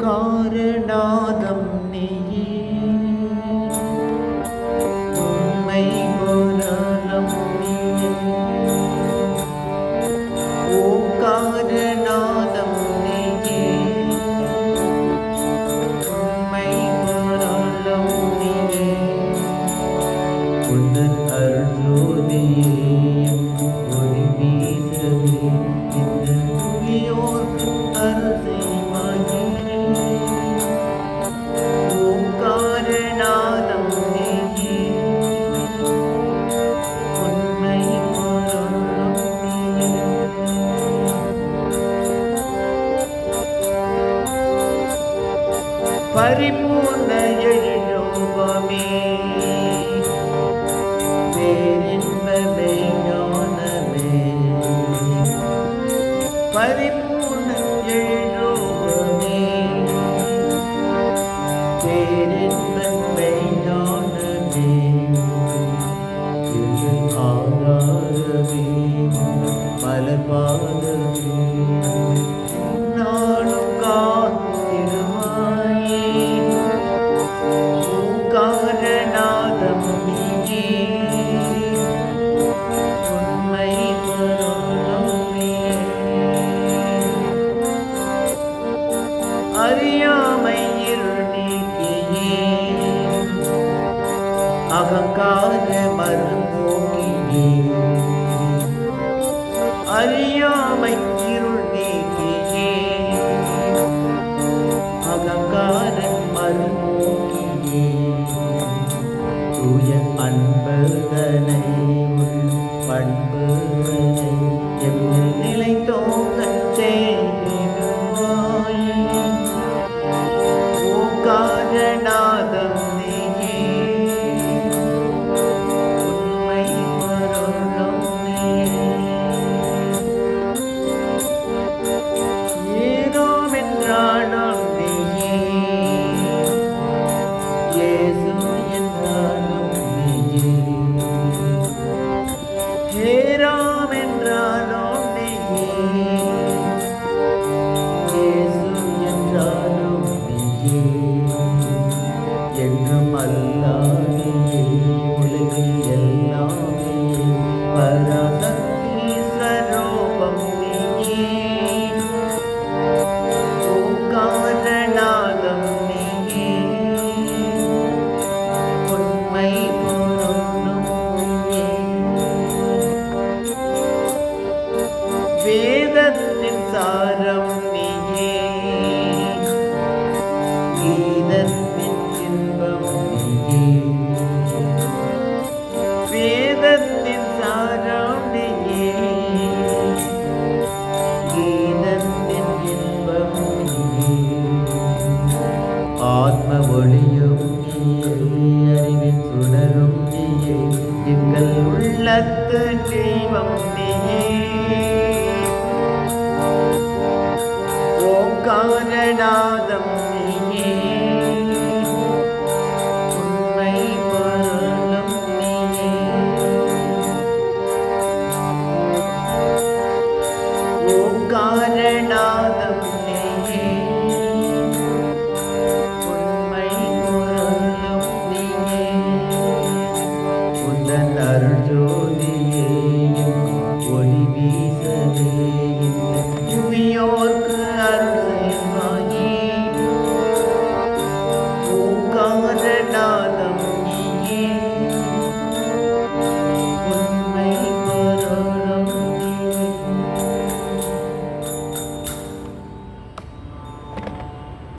God. പരിപൂർണ യോപമേ പേരിൻപമേ ജ്ഞാനമേ പരിപൂർണ യോപമേ പേരിൻപമേ ജ്ഞാനമേ அகங்கார மறுபோக்கியே அறியாமை நீக்கியே அகங்கார மறுபோக்கியே தூய அன்பதனை உள் வேதத்தின் நீயே கீதத்தின் இன்பம் நீயே வேதத்தின் சாரம் நீயே கீதத்தின் இன்பம் நீயே ஆத்ம ஒளியும் நீயே அறிவின் சுடரும் நீயே எங்கள் உள்ளத்து தெய்வம் நீயே Saturday.